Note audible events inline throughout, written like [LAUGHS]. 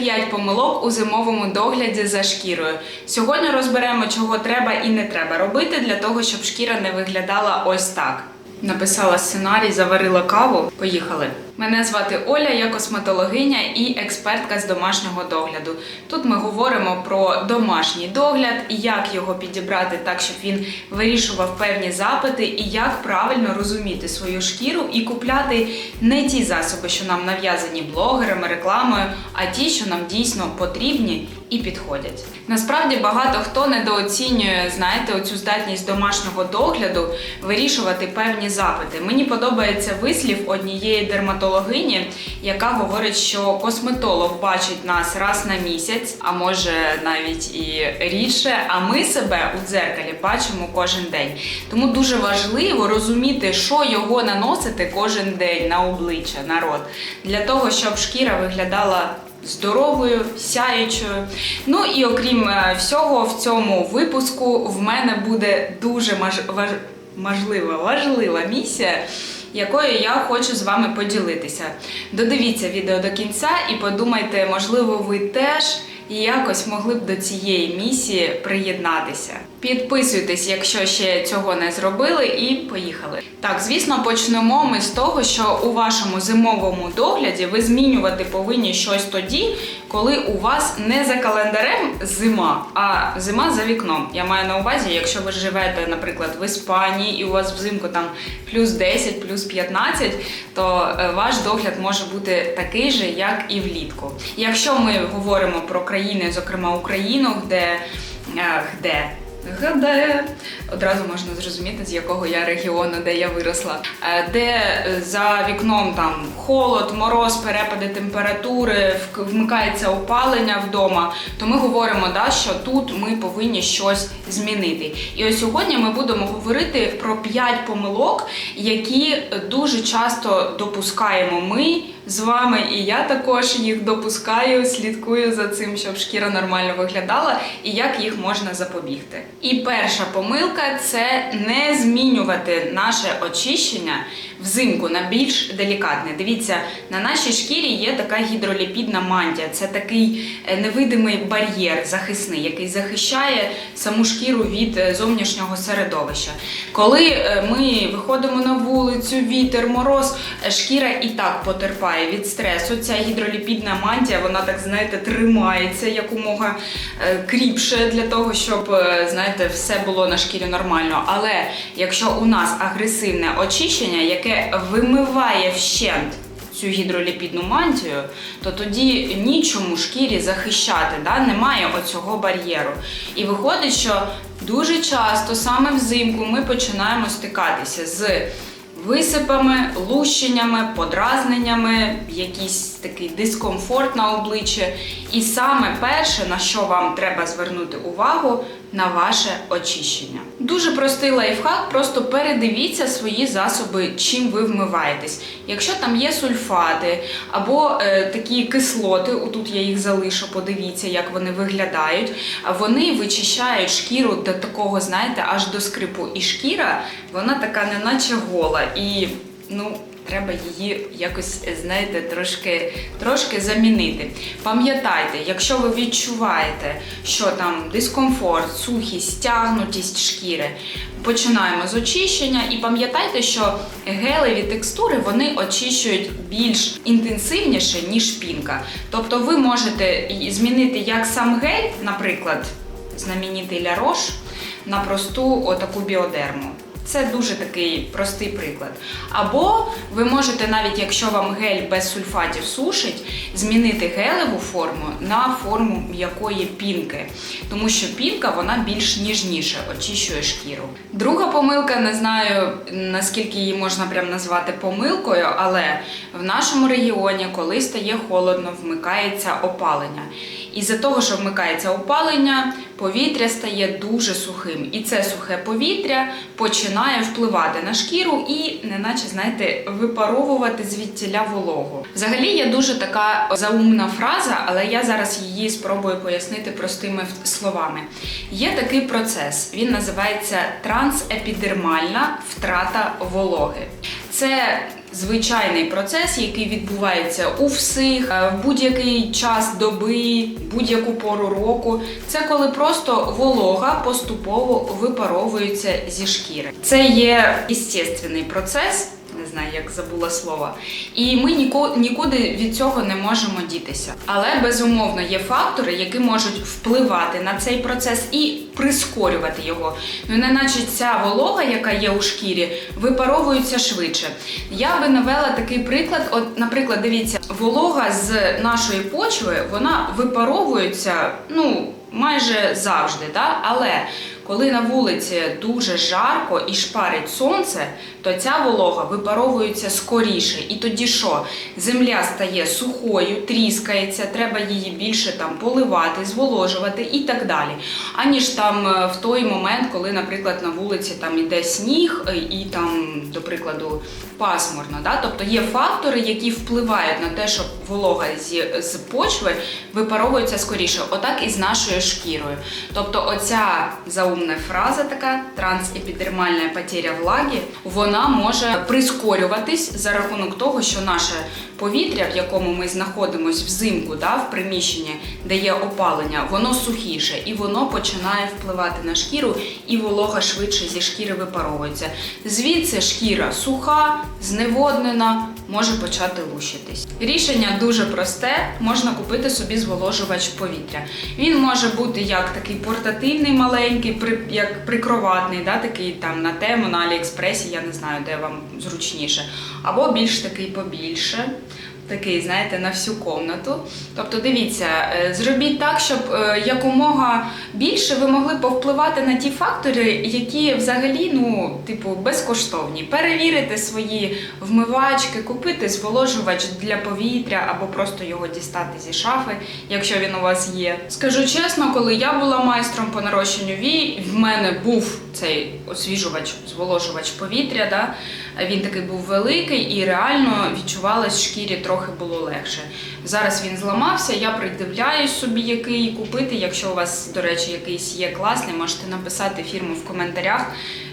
топ-5 помилок у зимовому догляді за шкірою. Сьогодні розберемо, чого треба і не треба робити для того, щоб шкіра не виглядала ось так. Написала сценарій, заварила каву. Поїхали. Мене звати Оля, я косметологиня і експертка з домашнього догляду. Тут ми говоримо про домашній догляд як його підібрати так, щоб він вирішував певні запити, і як правильно розуміти свою шкіру і купляти не ті засоби, що нам нав'язані блогерами, рекламою, а ті, що нам дійсно потрібні і підходять. Насправді багато хто недооцінює, знаєте, оцю здатність домашнього догляду вирішувати певні запити. Мені подобається вислів однієї дерматологині, яка говорить, що косметолог бачить нас раз на місяць, а може навіть і рідше. А ми себе у дзеркалі бачимо кожен день. Тому дуже важливо розуміти, що його наносити кожен день на обличчя, народ, для того, щоб шкіра виглядала здоровою, сяючою. Ну і окрім е, всього, в цьому випуску в мене буде дуже важ... можлива, важлива місія. Якою я хочу з вами поділитися. Додивіться відео до кінця і подумайте, можливо, ви теж якось могли б до цієї місії приєднатися. Підписуйтесь, якщо ще цього не зробили, і поїхали. Так, звісно, почнемо ми з того, що у вашому зимовому догляді ви змінювати повинні щось тоді, коли у вас не за календарем зима, а зима за вікном. Я маю на увазі, якщо ви живете, наприклад, в Іспанії, і у вас взимку там плюс 10, плюс 15, то е, ваш догляд може бути такий же, як і влітку. Якщо ми говоримо про країни, зокрема Україну, де, е, де Гаде, одразу можна зрозуміти, з якого я регіону, де я виросла, Е, де е, за вікном там холод, мороз, перепади температури, вмикається опалення вдома, то ми говоримо, да, що тут ми повинні щось змінити. І ось сьогодні ми будемо говорити про 5 помилок, які дуже часто допускаємо ми з вами, і я також їх допускаю, слідкую за цим, щоб шкіра нормально виглядала, і як їх можна запобігти. І перша помилка це не змінювати наше очищення взимку на більш делікатне. Дивіться, на нашій шкірі є така гідроліпідна мантія. Це такий е, невидимий бар'єр захисний, який захищає саму шкіру від е, зовнішнього середовища. Коли е, ми виходимо на вулицю, вітер, мороз, шкіра і так потерпає від стресу. Ця гідроліпідна мантія, вона так знаєте, тримається якомога е, кріпше для того, щоб е, знаєте, все було на шкірі нормально. Але якщо у нас агресивне очищення, яке вимиває вщент цю гідроліпідну мантію, то тоді нічому шкірі захищати, да? немає оцього бар'єру. І виходить, що дуже часто саме взимку ми починаємо стикатися з висипами, лущеннями, подразненнями, якийсь такий дискомфорт на обличчі. І саме перше, на що вам треба звернути увагу, на ваше очищення. Дуже простий лайфхак, просто передивіться свої засоби, чим ви вмиваєтесь. Якщо там є сульфати або е, такі кислоти, отут я їх залишу, подивіться, як вони виглядають. Вони вичищають шкіру до такого, знаєте, аж до скрипу. І шкіра, вона така неначе гола. І ну. Треба її якось, знаєте, трошки, трошки замінити. Пам'ятайте, якщо ви відчуваєте, що там дискомфорт, сухість, стягнутість шкіри, починаємо з очищення і пам'ятайте, що гелеві текстури вони очищують більш інтенсивніше, ніж пінка. Тобто ви можете змінити як сам гель, наприклад, знаменитий Ля Рош, на просту отаку біодерму. Це дуже такий простий приклад. Або ви можете, навіть якщо вам гель без сульфатів сушить, змінити гелеву форму на форму м'якої пінки, тому що пінка вона більш ніжніше очищує шкіру. Друга помилка, не знаю наскільки її можна прям назвати помилкою, але в нашому регіоні, коли стає холодно, вмикається опалення. І за того, що вмикається опалення, повітря стає дуже сухим. І це сухе повітря починає впливати на шкіру і, неначе, знаєте, випаровувати звідтіля вологу. Взагалі є дуже така заумна фраза, але я зараз її спробую пояснити простими словами. Є такий процес, він називається трансепідермальна втрата вологи. Це звичайний процес, який відбувається у всіх е, в будь-який час доби, будь-яку пору року. Це коли просто волога поступово випаровується зі шкіри. Це є естественний процес. Знаю, як забула слово. І ми нікуди від цього не можемо дітися. Але безумовно є фактори, які можуть впливати на цей процес і прискорювати його. Ну, не наче ця волога, яка є у шкірі, випаровується швидше. Я би навела такий приклад. От, наприклад, дивіться, волога з нашої почви вона випаровується, ну. Майже завжди, да? але коли на вулиці дуже жарко і шпарить сонце, то ця волога випаровується скоріше. І тоді що? Земля стає сухою, тріскається, треба її більше там поливати, зволожувати і так далі. Аніж там е, в той момент, коли, наприклад, на вулиці там іде сніг е, і там, до прикладу, пасмурно. Да? Тобто є фактори, які впливають на те, щоб волога зі, з почви випаровується скоріше. Отак і з нашою шкірою. Тобто, оця заумна фраза така трансепідермальна потеря влаги, вона може прискорюватись за рахунок того, що наше повітря, в якому ми знаходимося взимку, да, в приміщенні, де є опалення, воно сухіше і воно починає впливати на шкіру, і волога швидше зі шкіри випаровується. Звідси шкіра суха, зневоднена, може почати лущитись. Рішення дуже просте: можна купити собі зволожувач повітря. Він може бути як такий портативний, маленький, як прикроватний, да, такий там на тему, на Аліекспресі, я не знаю, де вам зручніше, або більш такий побільше. Такий, знаєте, на всю комнату. Тобто, дивіться, е, зробіть так, щоб е, якомога більше ви могли повпливати на ті фактори, які взагалі, ну, типу, безкоштовні. Перевірити свої вмивачки, купити зволожувач для повітря або просто його дістати зі шафи, якщо він у вас є. Скажу чесно, коли я була майстром по нарощенню вій, в мене був цей освіжувач, зволожувач повітря. Да? Він такий був великий і реально відчувалось в шкірі трохи було легше. Зараз він зламався, я придивляюсь собі, який купити. Якщо у вас, до речі, якийсь є класний, можете написати фірму в коментарях,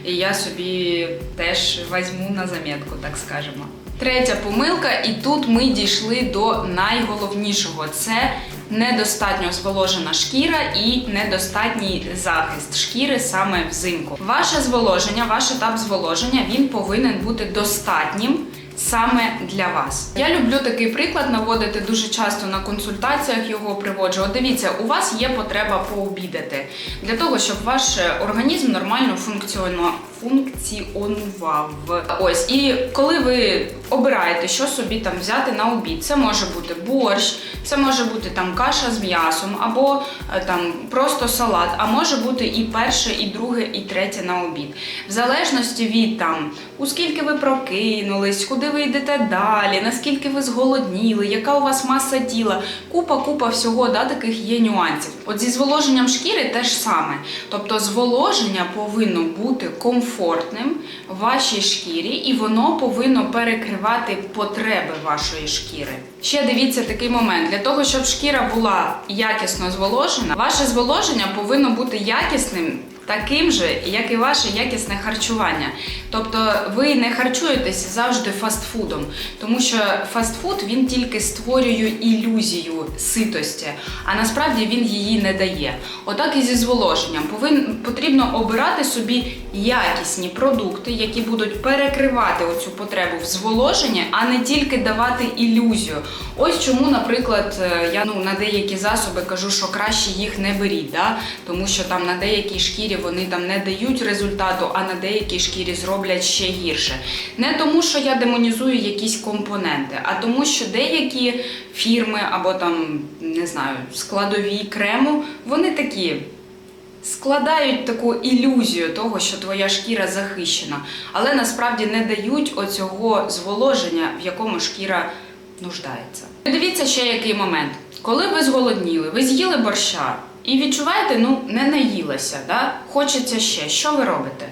і я собі теж візьму на замітку, так скажемо. Третя помилка, і тут ми дійшли до найголовнішого: це недостатньо зволожена шкіра і недостатній захист шкіри саме взимку. Ваше зволоження, ваш етап зволоження він повинен бути достатнім. Саме для вас я люблю такий приклад наводити дуже часто на консультаціях. Його приводжу. От дивіться, у вас є потреба пообідати для того, щоб ваш організм нормально функціонував. Функціонував. Ось і коли ви обираєте, що собі там взяти на обід, це може бути борщ, це може бути там каша з м'ясом, або е, там просто салат, а може бути і перше, і друге, і третє на обід. В залежності від там, у скільки ви прокинулись, куди ви йдете далі, наскільки ви зголодніли, яка у вас маса тіла, купа, купа всього, да, таких є нюансів. От зі зволоженням шкіри теж саме. Тобто зволоження повинно бути комфортним в вашій шкірі, і воно повинно перекривати потреби вашої шкіри. Ще дивіться такий момент: для того, щоб шкіра була якісно зволожена, ваше зволоження повинно бути якісним. Таким же, як і ваше якісне харчування. Тобто ви не харчуєтесь завжди фастфудом, тому що фастфуд він тільки створює ілюзію ситості, а насправді він її не дає. Отак і зі зволоженням повин, потрібно обирати собі якісні продукти, які будуть перекривати оцю потребу в зволоженні, а не тільки давати ілюзію. Ось чому, наприклад, е, я ну на деякі засоби кажу, що краще їх не беріть, да? тому що там на деякій шкірі вони там не дають результату, а на деякій шкірі зроблять ще гірше. Не тому, що я демонізую якісь компоненти, а тому, що деякі фірми або там не знаю складові крему, вони такі. Складають таку ілюзію того, що твоя шкіра захищена, але насправді не дають оцього зволоження, в якому шкіра нуждається. Дивіться ще який момент. Коли ви зголодніли, ви з'їли борща і відчуваєте, ну не наїлася, да? хочеться ще. Що ви робите?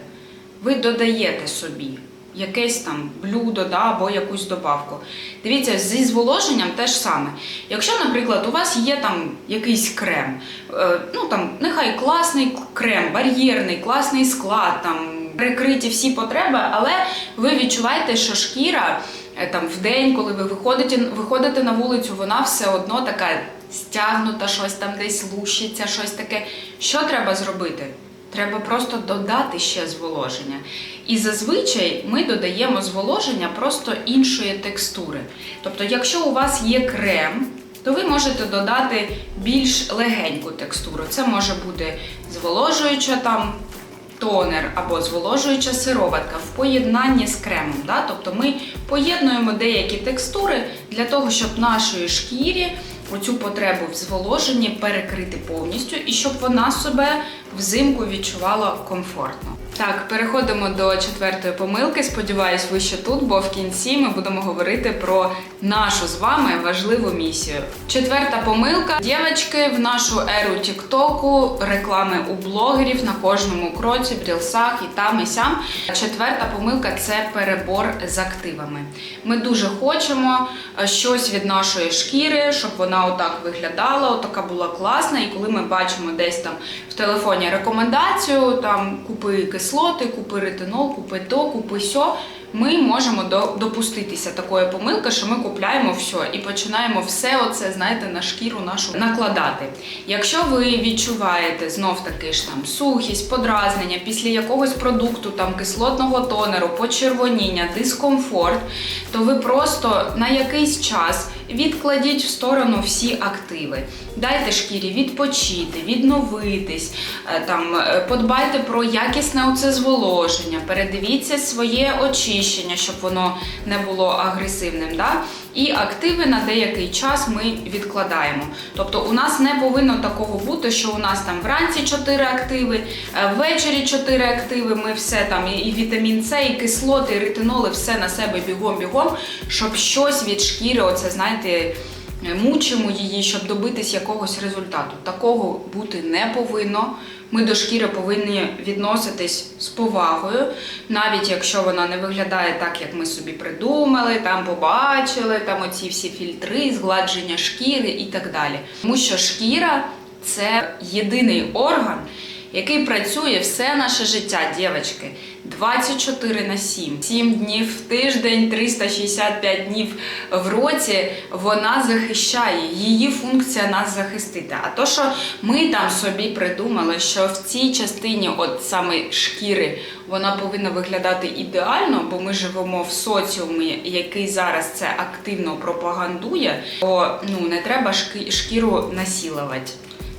Ви додаєте собі якесь там блюдо да, або якусь добавку. Дивіться, зі зволоженням теж саме. Якщо, наприклад, у вас є там якийсь крем, е, ну там нехай класний крем, бар'єрний, класний склад, там прикриті всі потреби, але ви відчуваєте, що шкіра е, там в день, коли ви виходите, виходите на вулицю, вона все одно така стягнута, щось там десь лущиться, щось таке. Що треба зробити? Треба просто додати ще зволоження. І зазвичай ми додаємо зволоження просто іншої текстури. Тобто, якщо у вас є крем, то ви можете додати більш легеньку текстуру. Це може бути зволожуюча там тонер або зволожуюча сироватка в поєднанні з кремом. Да? Тобто ми поєднуємо деякі текстури для того, щоб нашої шкірі оцю потребу в зволоженні перекрити повністю і щоб вона себе взимку відчувала комфортно. Так, переходимо до четвертої помилки. Сподіваюсь, ви ще тут, бо в кінці ми будемо говорити про нашу з вами важливу місію. Четверта помилка. Дівчатки, в нашу еру Тіктоку, реклами у блогерів на кожному кроці, в рілсах і там, і сям. Четверта помилка це перебор з активами. Ми дуже хочемо е, щось від нашої шкіри, щоб вона отак виглядала, отака була класна. І коли ми бачимо десь там в телефоні рекомендацію, там купи кислоти, купи ретинол, купи то, купи сьо. Ми можемо до- допуститися такої помилки, що ми купляємо все і починаємо все оце, знаєте, на шкіру нашу накладати. Якщо ви відчуваєте знов таки ж там сухість, подразнення після якогось продукту, там кислотного тонеру, почервоніння, дискомфорт, то ви просто на якийсь час відкладіть в сторону всі активи. Дайте шкірі відпочити, відновитись, е, там е, подбайте про якісне оце зволоження, передивіться своє очищення, щоб воно не було агресивним. Да? І активи на деякий час ми відкладаємо. Тобто у нас не повинно такого бути, що у нас там вранці 4 активи, е, ввечері 4 активи, ми все там і вітамін С, і кислоти, і ретиноли, все на себе бігом-бігом, щоб щось від шкіри, оце знаєте. Мучимо її, щоб добитись якогось результату. Такого бути не повинно. Ми до шкіри повинні відноситись з повагою, навіть якщо вона не виглядає так, як ми собі придумали, там побачили, там оці всі фільтри, згладження шкіри і так далі. Тому що шкіра це єдиний орган, який працює все наше життя, дівчатки. 24 на 7, 7 днів в тиждень, 365 днів в році вона захищає. Її функція нас захистити. А то, що ми там собі придумали, що в цій частині, от саме шкіри, вона повинна виглядати ідеально, бо ми живемо в соціумі, який зараз це активно пропагандує, то ну не треба шкіру насілувати.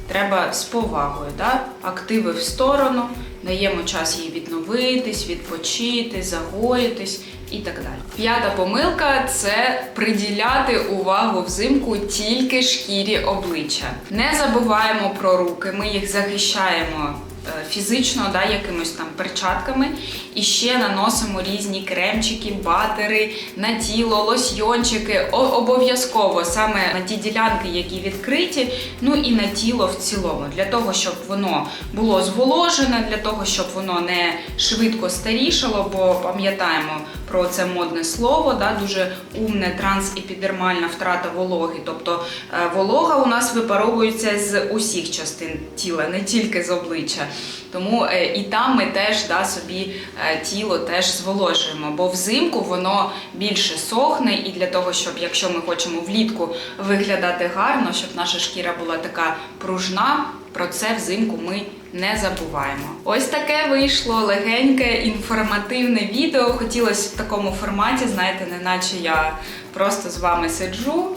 Треба з повагою, да? активи в сторону, даємо час їй відновитись, відпочити, загоїтись і так далі. П'ята помилка це приділяти увагу взимку тільки шкірі обличчя. Не забуваємо про руки, ми їх захищаємо. Е, Фізично, да, якимось там перчатками, і ще наносимо різні кремчики, батери на тіло, лосьйончики. Обов'язково саме на ті ділянки, які відкриті, ну і на тіло в цілому, для того, щоб воно було зволожене, для того, щоб воно не швидко старішало, бо пам'ятаємо про це модне слово, да, дуже умне трансепідермальна втрата вологи. Тобто е, волога у нас випаровується з усіх частин тіла, не тільки з обличчя. Тому е, і там ми теж да, собі е, тіло теж зволожуємо, бо взимку воно більше сохне, і для того, щоб якщо ми хочемо влітку виглядати гарно, щоб наша шкіра була така пружна, про це взимку ми не забуваємо. Ось таке вийшло легеньке інформативне відео. Хотілося в такому форматі, знаєте, не наче я просто з вами сиджу.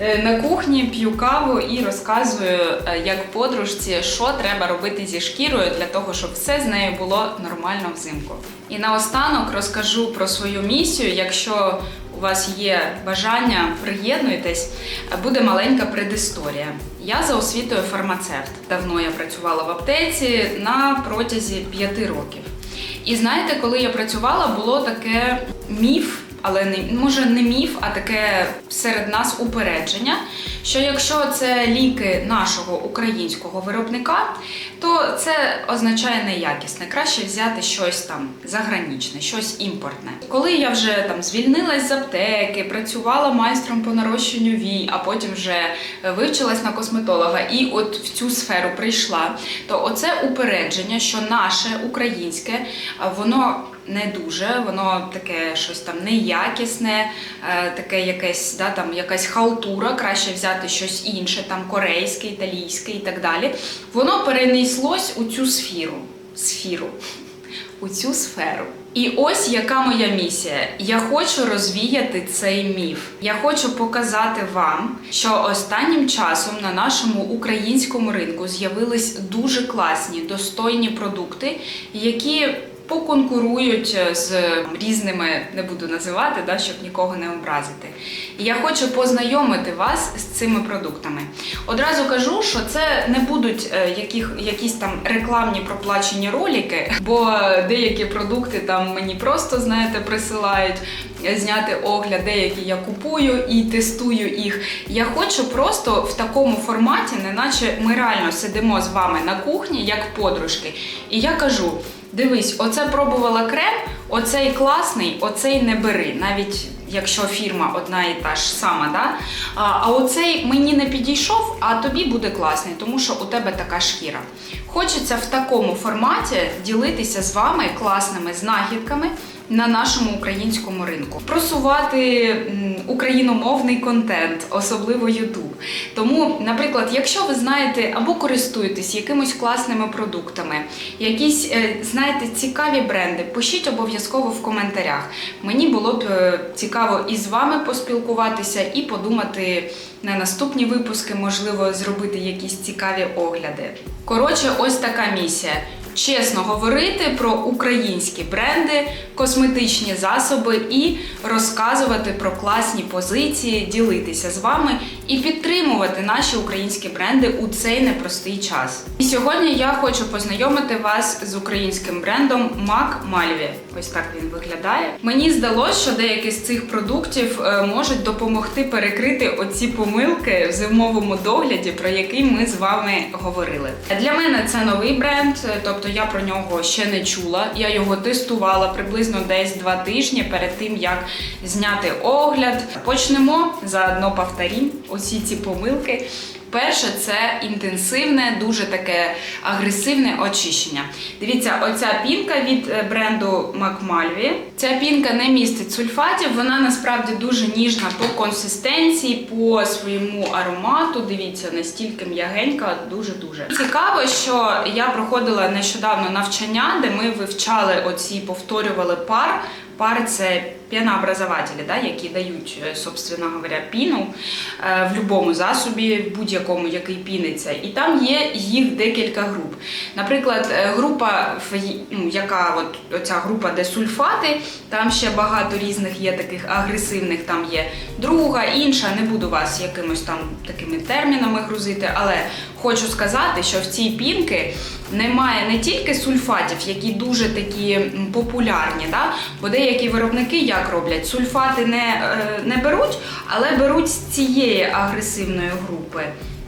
Е, На кухні п'ю каву і розказую е, як подружці, що треба робити зі шкірою для того, щоб все з нею було нормально взимку. І наостанок розкажу про свою місію. Якщо у вас є бажання, приєднуйтесь, Е, буде маленька предісторія. Я за освітою фармацевт. Давно я працювала в аптеці на протязі п'яти років. І знаєте, коли я працювала, було таке міф, але не може не міф, а таке серед нас упередження. Що якщо це ліки нашого українського виробника, то це означає неякісне. Краще взяти щось там загранічне, щось імпортне. Коли я вже там звільнилась з аптеки, працювала майстром по нарощенню вій, а потім вже вивчилась на косметолога і от в цю сферу прийшла, то оце упередження, що наше українське, воно не дуже. Воно таке щось там неякісне, е, таке якесь, да, там якась халтура. Краще взяти щось інше, там корейське, італійське і так далі. Воно перенеслось у цю сферу. Сферу. У цю сферу. І ось яка моя місія. Я хочу розвіяти цей міф. Я хочу показати вам, що останнім часом на нашому українському ринку з'явились дуже класні, достойні продукти, які поконкурують з різними, не буду називати, да, щоб нікого не образити. І я хочу познайомити вас з цими продуктами. Одразу кажу, що це не будуть е, яких, якісь там рекламні проплачені ролики, бо деякі продукти там мені просто знаєте присилають е, зняти огляд, деякі я купую і тестую їх. Я хочу просто в такому форматі, неначе ми реально сидимо з вами на кухні, як подружки. І я кажу: дивись, оце пробувала крем, оцей класний, оцей не бери. Навіть якщо фірма одна і та ж сама, да? а, а оцей мені не підійшов, а тобі буде класний, тому що у тебе така шкіра. Хочеться в такому форматі ділитися з вами класними знахідками на нашому українському ринку, просувати україномовний контент, особливо YouTube. Тому, наприклад, якщо ви знаєте або користуєтесь якимось класними продуктами, якісь е, знаєте цікаві бренди, пишіть обов'язково в коментарях. Мені було б е, цікаво і з вами поспілкуватися, і подумати на наступні випуски, можливо, зробити якісь цікаві огляди. Коротше, ось така місія. Чесно говорити про українські бренди, косметичні засоби і розказувати про класні позиції, ділитися з вами і підтримувати наші українські бренди у цей непростий час. І сьогодні я хочу познайомити вас з українським брендом MAC Malvi. Ось так він виглядає. Мені здалося, що деякі з цих продуктів е, можуть допомогти перекрити оці помилки в зимовому догляді, про який ми з вами говорили. Для мене це новий бренд, е, тобто я про нього ще не чула. Я його тестувала приблизно десь два тижні перед тим, як зняти огляд. Почнемо заодно повторім усі ці помилки. Перше це інтенсивне, дуже таке агресивне очищення. Дивіться, оця пінка від е, бренду McMalvi. Ця пінка не містить сульфатів, вона насправді дуже ніжна по консистенції, по своєму аромату. Дивіться, настільки м'ягенька, дуже-дуже. Цікаво, що я проходила нещодавно навчання, де ми вивчали оці, повторювали пар. Пар це пінообразователі, да, які дають, е, собственно говоря, піну е, в будь-якому засобі, в будь-якому, який піниться. І там є їх декілька груп. Наприклад, е, група, ну, яка от оця група, де сульфати, там ще багато різних є таких агресивних, там є друга, інша. Не буду вас якимось там такими термінами грузити, але хочу сказати, що в цій пінки немає не тільки сульфатів, які дуже такі популярні, да? бо деякі виробники як роблять? Сульфати не, е, не беруть, але беруть з цієї агресивної групи.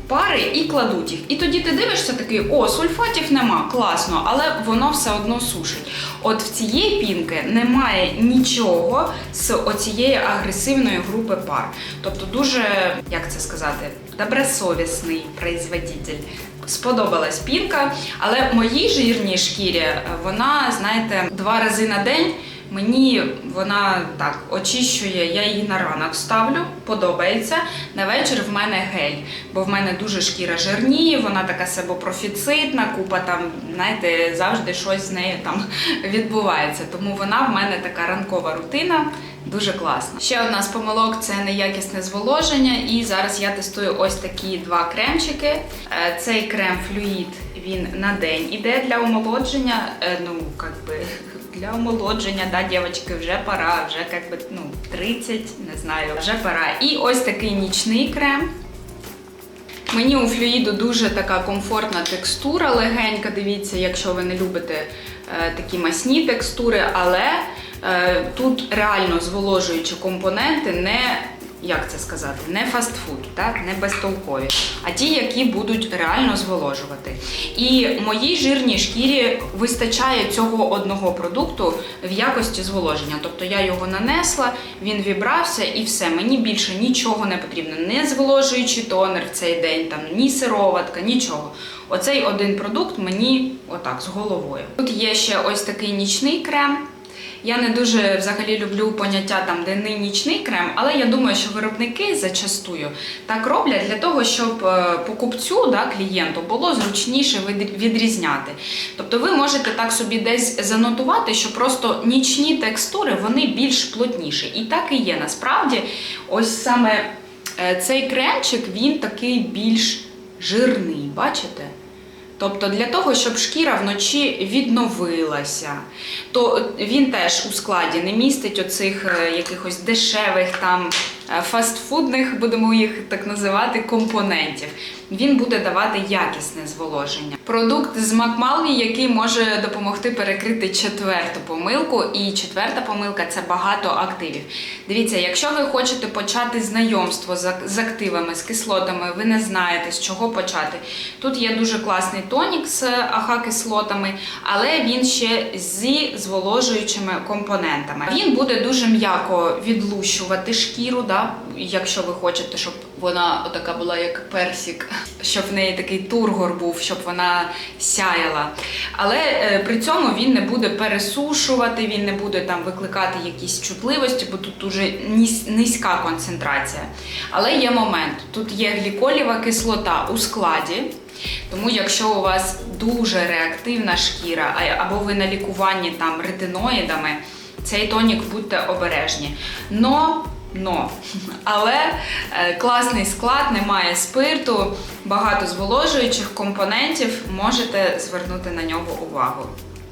Пари і кладуть їх. І тоді ти дивишся такий, о, сульфатів нема, класно, але воно все одно сушить. От в цієї пінки немає нічого з оцієї агресивної групи пар. Тобто дуже, як це сказати, добросовісний производитель. Сподобалась пінка, але моїй жирній шкірі е, вона, знаєте, два рази на день. Мені вона так очищує, я її на ранок ставлю, подобається. На вечір в мене гель, бо в мене дуже шкіра жирніє, вона така себопрофіцитна, купа там, знаєте, завжди щось з нею там [LAUGHS] відбувається. Тому вона в мене така ранкова рутина. Дуже класно. Ще одна з помилок це неякісне зволоження. І зараз я тестую ось такі два кремчики. Е, Цей крем флюїд він на день іде для омолодження. Е, Ну, як би для омолодження, да, дівчатки, вже пора, вже як би, ну, 30, не знаю, вже пора. І ось такий нічний крем. Мені у флюїду дуже така комфортна текстура, легенька. Дивіться, якщо ви не любите е, такі масні текстури, але е, тут реально зволожуючі компоненти не. Як це сказати, не фастфуд, так не безтолкові, а ті, які будуть реально зволожувати. І моїй жирній шкірі вистачає цього одного продукту в якості зволоження. Тобто я його нанесла, він вібрався і все. Мені більше нічого не потрібно. Не зволожуючий тонер в цей день, там ні сироватка, нічого. Оцей один продукт мені отак з головою. Тут є ще ось такий нічний крем. Я не дуже взагалі люблю поняття там денний нічний крем, але я думаю, що виробники зачастую так роблять для того, щоб е, покупцю, да, клієнту, було зручніше відрізняти. Тобто ви можете так собі десь занотувати, що просто нічні текстури вони більш плотніші. І так і є. Насправді, ось саме е, цей кремчик він такий більш жирний, бачите? Тобто для того, щоб шкіра вночі відновилася, то він теж у складі не містить оцих е, якихось дешевих там е, фастфудних, будемо їх так називати, компонентів. Він буде давати якісне зволоження. Продукт з Макмалві, який може допомогти перекрити четверту помилку. І четверта помилка це багато активів. Дивіться, якщо ви хочете почати знайомство з з активами, з кислотами, ви не знаєте з чого почати. Тут є дуже класний тонік з АХ-кислотами, але він ще зі зволожуючими компонентами. Він буде дуже м'яко відлущувати шкіру, да? Якщо ви хочете, щоб вона така була як персик, щоб в неї такий тургор був, щоб вона сяяла. Але е, при цьому він не буде пересушувати, він не буде там викликати якісь чутливості, бо тут дуже низька концентрація. Але є момент: тут є гліколєва кислота у складі. Тому, якщо у вас дуже реактивна шкіра, або ви на лікуванні там ретиноїдами, цей тонік будьте обережні. Но, но, але е, класний склад, немає спирту, багато зволожуючих компонентів, можете звернути на нього увагу.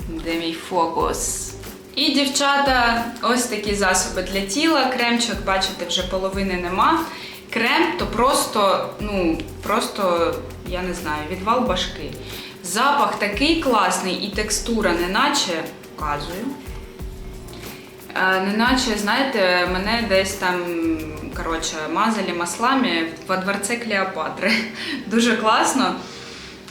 Де мій фокус? І дівчата, ось такі засоби для тіла. Кремчик, бачите, вже половини нема. Крем то просто, ну, просто, я не знаю, відвал башки. Запах такий класний і текстура, неначе показую. Неначе, знаєте, мене десь там коротше, мазали маслами во дворце Клеопатри. [LAUGHS] Дуже класно.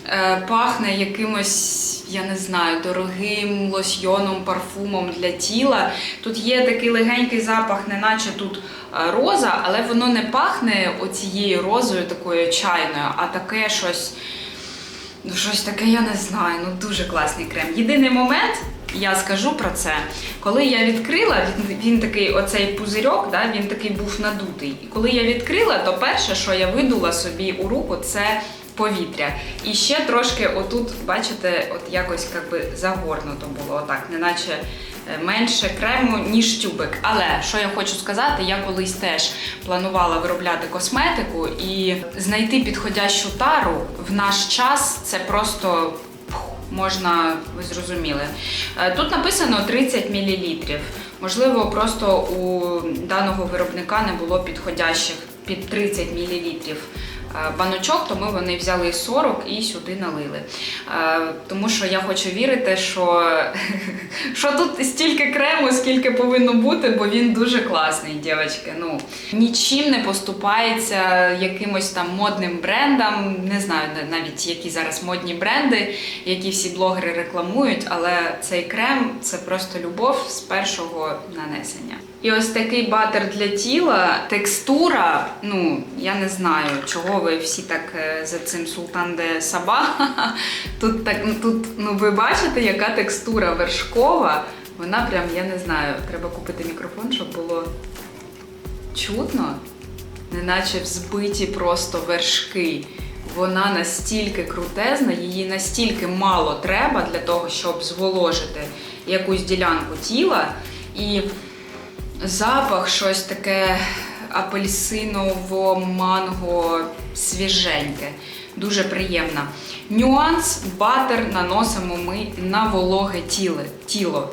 Е, Пахне якимось, я не знаю, дорогим лосьйоном, парфумом для тіла. Тут є такий легенький запах, неначе тут е, роза, але воно не пахне оцією розою такою чайною, а таке щось. Ну, щось таке, я не знаю. Ну дуже класний крем. Єдиний момент, я скажу про це. Коли я відкрила, він, він такий, оцей пузирьок, да, він такий був надутий. І коли я відкрила, то перше, що я видула собі у руку, це повітря. І ще трошки отут, бачите, от якось як би загорнуто було, отак, неначе е, менше крему, ніж тюбик. Але що я хочу сказати, я колись теж планувала виробляти косметику і знайти підходящу тару в наш час це просто. Можна, ви зрозуміли. Е, Тут написано 30 мл. Можливо, просто у даного виробника не було підходящих під 30 мл баночок, тому вони взяли 40 і сюди налили. Е, Тому що я хочу вірити, що, [LAUGHS] що тут стільки крему, скільки повинно бути, бо він дуже класний, дівчатки. Ну, нічим не поступається якимось там модним брендам. Не знаю навіть які зараз модні бренди, які всі блогери рекламують, але цей крем це просто любов з першого нанесення. І ось такий батер для тіла, текстура. Ну я не знаю, чого ви всі так е, за цим султан де саба. [LAUGHS] Тут так ну, тут, ну ви бачите, яка текстура вершкова. Вона прям, я не знаю, треба купити мікрофон, щоб було чутно, неначе взбиті просто вершки. Вона настільки крутезна, її настільки мало треба для того, щоб зволожити якусь ділянку тіла. І запах щось таке апельсиново, манго, свіженьке. Дуже приємно. Нюанс батер наносимо ми на вологе тіло.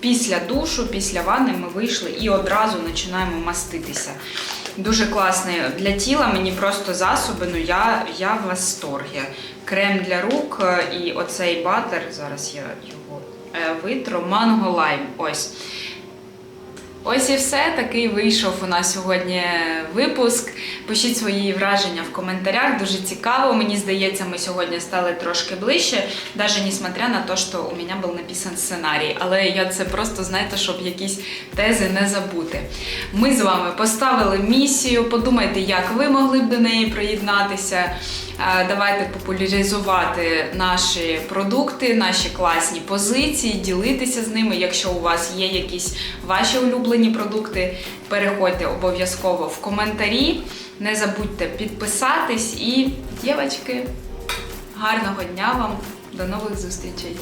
Після душу, після ванни ми вийшли і одразу починаємо маститися. Дуже класний для тіла, мені просто засоби, ну я, я в восторгі. Крем для рук е, і оцей батер, зараз я його е, витру, манго лайм. Ось. Ось і все. Такий вийшов у нас сьогодні випуск. Пишіть свої враження в коментарях. Дуже цікаво. Мені здається, ми сьогодні стали трошки ближче, навіть несмотря на те, що у мене був написан сценарій. Але я це просто знаєте, щоб якісь тези не забути. Ми з вами поставили місію. Подумайте, як ви могли б до неї приєднатися. Давайте популяризувати наші продукти, наші класні позиції, ділитися з ними. Якщо у вас є якісь ваші улюблені продукти, переходьте обов'язково в коментарі. Не забудьте підписатись і, дівчатки, гарного дня вам! До нових зустрічей!